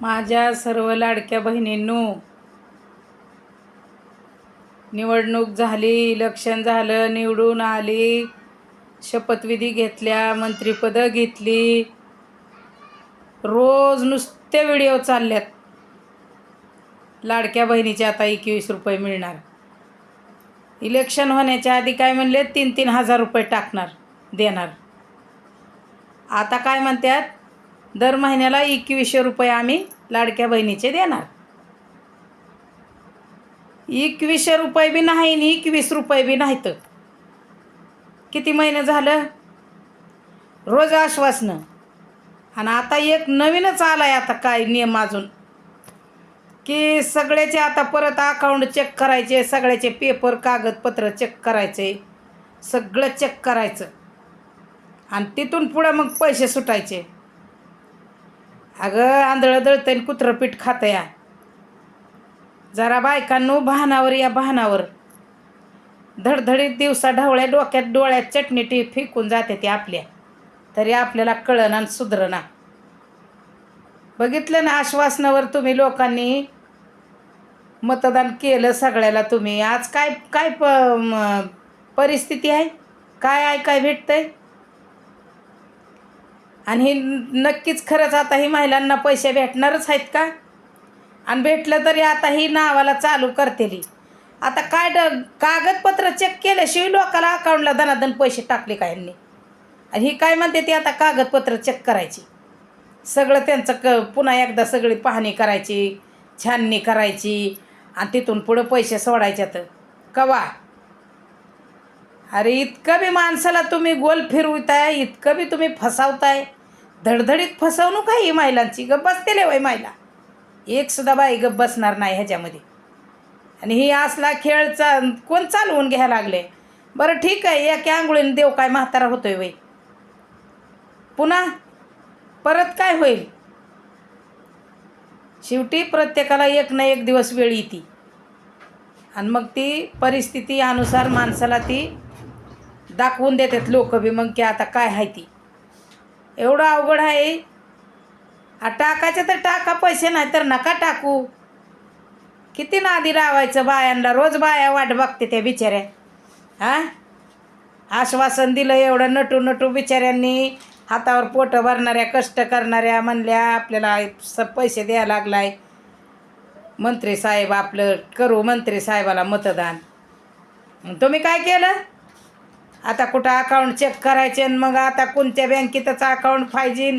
माझ्या सर्व लाडक्या बहिणींनो निवडणूक झाली इलेक्शन झालं निवडून आली शपथविधी घेतल्या मंत्रिपदं घेतली. रोज नुसते व्हिडिओ चालल्यात. लाडक्या बहिणीचे आता एकवीस रुपये मिळणार. इलेक्शन होण्याच्या आधी काय म्हणले? तीन तीन हजार रुपये टाकणार देणार. आता काय म्हणतात? दर महिन्याला एकवीसशे रुपये आम्ही लाडक्या बहिणीचे देणार. एकवीसशे रुपये बी नाही आणि एकवीस रुपये बी नाहीत. किती महिने झालं? रोज आश्वासनं. आणि आता एक नवीनच आला आहे आता काय नियम अजून. की सगळ्याचे आता परत अकाउंट चेक करायचे सगळ्याचे पेपर कागदपत्र चेक करायचे सगळं चेक करायचं. आणि तिथून पुढं मग पैसे सुटायचे. अगं आंधळं दळतं आणि कुत्रं पीठ खातं या जरा बायकांनो भानावर या भानावर. धडधडीत दिवसा ढवळ्या डोक्यात डोळ्यात चटणी टी फेकून जाते ती आपल्या. तरी आपल्याला कळणं आणि सुधरणा. बघितलं ना आश्वासनावर तुम्ही लोकांनी? मतदान केलं सगळ्याला तुम्ही. आज काय काय प परिस्थिती आहे? काय आहे काय भेटतंय? आणि हे नक्कीच खरंच आता ही महिलांना पैसे भेटणारच आहेत का? आणि भेटलं तरी आता ही नावाला चालू करतेली आता काय ड कागदपत्र चेक केल्याशिवाय लोकाला अकाउंटला धनादन पैसे टाकले का यांनी? आणि ही काय म्हणते ती आता कागदपत्र चेक करायची. सगळं त्यांचं क पुन्हा एकदा सगळी पाहणी करायची छाननी करायची आणि तिथून पुढं पैसे सोडायच्यात कवा? अरे इतकं बी माणसाला तुम्ही गोल फिरवताय इतकं बी तुम्ही फसावताय. धडधडीत फसवणूक आहे ही महिलांची. गप्प बसतेले वय महिला. एकसुद्धा बाई गप्प बसणार नाही ह्याच्यामध्ये. आणि ही असला खेळ चा कोण चालवून घ्यायला लागले? बरं ठीक आहे एका आंघोळीने देव काय म्हातारा होतोय वय. पुन्हा परत काय होईल? शेवटी प्रत्येकाला एक ना एक दिवस वेळ येते. आणि मग ती परिस्थिती अनुसार माणसाला ती दाखवून देतात लोक बी मग की आता काय आहे ती. एवढं अवघड आहे. हा टाकायचं तर टाका पैसे नाही तर नका टाकू. किती नादी लावायचं बायांना रोज बाया वाट बघते त्या बिचाऱ्या. हां आश्वासन दिलं एवढं नटू नटू बिचाऱ्यांनी. हातावर पोटं भरणाऱ्या कष्ट करणाऱ्या म्हणल्या आपल्याला स पैसे द्यायला लागलाय. मंत्री साहेब आपलं करू मंत्री साहेबाला मतदान. तुम्ही काय केलं? आता कुठं अकाउंट चेक करायचे आणि मग आता कोणत्या बँकेतच अकाउंट पाहिजे.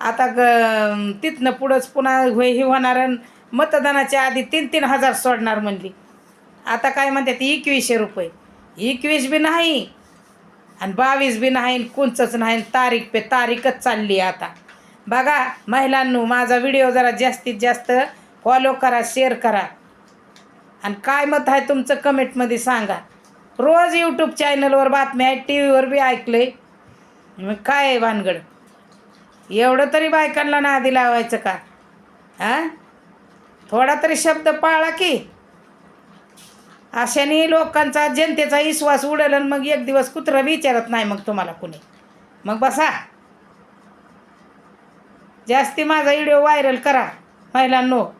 आता ग तिथनं पुढंच पुन्हा होय हे होणार आणि मतदानाच्या आधी तीन तीन हजार सोडणार म्हणली. आता काय म्हणतात एकवीसशे रुपये. एकवीस बी नाही आणि बावीस बी नाही आणि कोणचंच नाही तारीख पे तारीखच चालली आहे आता. बघा महिलांनो माझा व्हिडिओ जरा जास्तीत जास्त फॉलो करा शेअर करा. आणि काय मत आहे तुमचं कमेंटमध्ये सांगा. रोज यूट्यूब चॅनलवर बातम्या आहेत टी व्हीवर बी ऐकलं आहे मग काय आहे भानगड? एवढं तरी बायकांना नादी लावायचं का? हां? थोडा तरी शब्द पाळा की. अशाने लोकांचा जनतेचा विश्वास उडेल आणि मग एक दिवस कुत्रं विचारत नाही मग तुम्हाला कुणी. मग बसा. जास्ती माझा व्हिडिओ व्हायरल करा महिलांनो.